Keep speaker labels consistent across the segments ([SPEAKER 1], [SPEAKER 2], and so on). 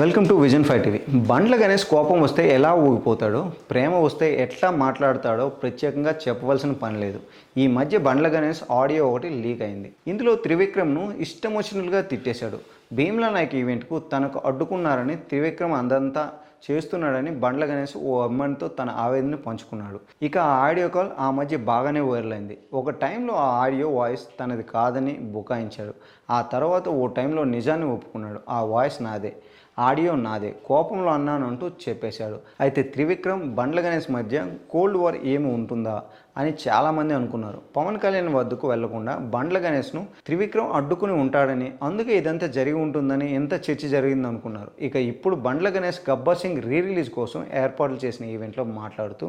[SPEAKER 1] Welcome to vision five TV. Bandla Ganesh కోపం వస్తే ఎలా ఊగిపోతాడో ప్రేమ వస్తే ఎట్లా మాట్లాడతాడో ప్రత్యేకంగా చెప్పవలసిన పని లేదు. ఈ మధ్య బండ్ల గణేష్ ఆడియో ఒకటి లీక్ అయింది. ఇందులో త్రివిక్రమ్ను ఇష్టం వచ్చినట్లుగా తిట్టేశాడు. భీమ్లా నాయక్ ఈవెంట్కు తనకు అడ్డుకున్నారని త్రివిక్రమ్ అందంతా చేస్తున్నాడని బండ్ల గణేష్ ఓ అమ్మాయితో తన ఆవేదన పంచుకున్నాడు. ఇక ఆ ఆడియో కాల్ ఆ మధ్య బాగానే వైరల్ అయింది. ఒక టైంలో ఆ ఆడియో వాయిస్ తనది కాదని బుకాయించాడు. ఆ తర్వాత ఓ టైంలో నిజాన్ని ఒప్పుకున్నాడు. ఆ వాయిస్ నాదే ఆడియో నాదే కోపంలో అన్నాను అంటూ చెప్పేశాడు. అయితే త్రివిక్రమ్ బండ్ల గణేష్ మధ్య కోల్డ్ వార్ ఏమి ఉంటుందా? అని చాలామంది అనుకున్నారు. పవన్ కళ్యాణ్ వద్దకు వెళ్ళకుండా బండ్ల గణేష్ను త్రివిక్రమ్ అడ్డుకుని ఉంటాడని అందుకే ఇదంతా జరిగి ఉంటుందని ఎంత చర్చ జరిగింది అనుకున్నారు. ఇక ఇప్పుడు బండ్ల గణేష్ గబ్బర్ సింగ్ రీ రిలీజ్ కోసం ఏర్పాట్లు చేసిన ఈవెంట్లో మాట్లాడుతూ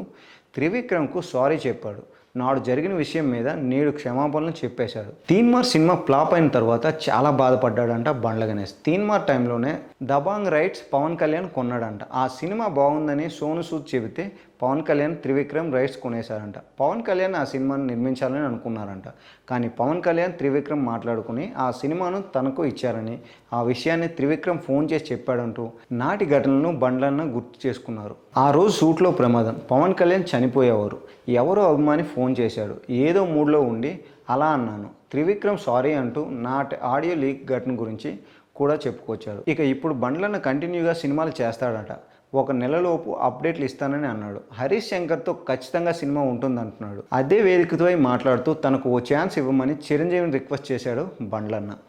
[SPEAKER 1] త్రివిక్రమ్కు సారీ చెప్పాడు. నాడు జరిగిన విషయం మీద నేడు క్షమాపణలు చెప్పేశాడు తీన్మార్ సినిమా ఫ్లాప్ అయిన తర్వాత చాలా బాధపడ్డాడంట బండ్ల గణేష్. తీన్మార్ టైంలోనే దబాంగ్ రైట్స్ పవన్ కళ్యాణ్ కొన్నాడంట. ఆ సినిమా బాగుందని సోను సూద్ చెబితే పవన్ కళ్యాణ్ త్రివిక్రమ్ రైట్స్ కొనేశారంట. పవన్ కళ్యాణ్ ఆ సినిమాను నిర్మించాలని అనుకున్నారంట. కానీ పవన్ కళ్యాణ్ త్రివిక్రమ్ మాట్లాడుకుని ఆ సినిమాను తనకు ఇచ్చారని ఆ విషయాన్ని త్రివిక్రమ్ ఫోన్ చేసి చెప్పాడంటూ నాటి ఘటనలను బండ్లన్న గుర్తు చేసుకున్నారు. ఆ రోజు షూట్లో ప్రమాదం. పవన్ కళ్యాణ్ చనిపోయేవారు. ఎవరో అభిమాని ఫోన్ ఫోన్ చేశాడు. ఏదో మూడ్లో ఉండి అలా అన్నాను. త్రివిక్రమ్ సారీ అంటూ నా ఆడియో లీక్ ఘటన గురించి కూడా చెప్పుకొచ్చాడు. ఇక ఇప్పుడు బండ్లన్న కంటిన్యూగా సినిమాలు చేస్తాడట. ఒక నెలలోపు అప్డేట్లు ఇస్తానని అన్నాడు. హరీష్ శంకర్తో ఖచ్చితంగా సినిమా ఉంటుందంటున్నాడు. అదే వేదికతో మాట్లాడుతూ తనకు ఓ ఛాన్స్ ఇవ్వమని చిరంజీవిని రిక్వెస్ట్ చేశాడు బండ్లన్న.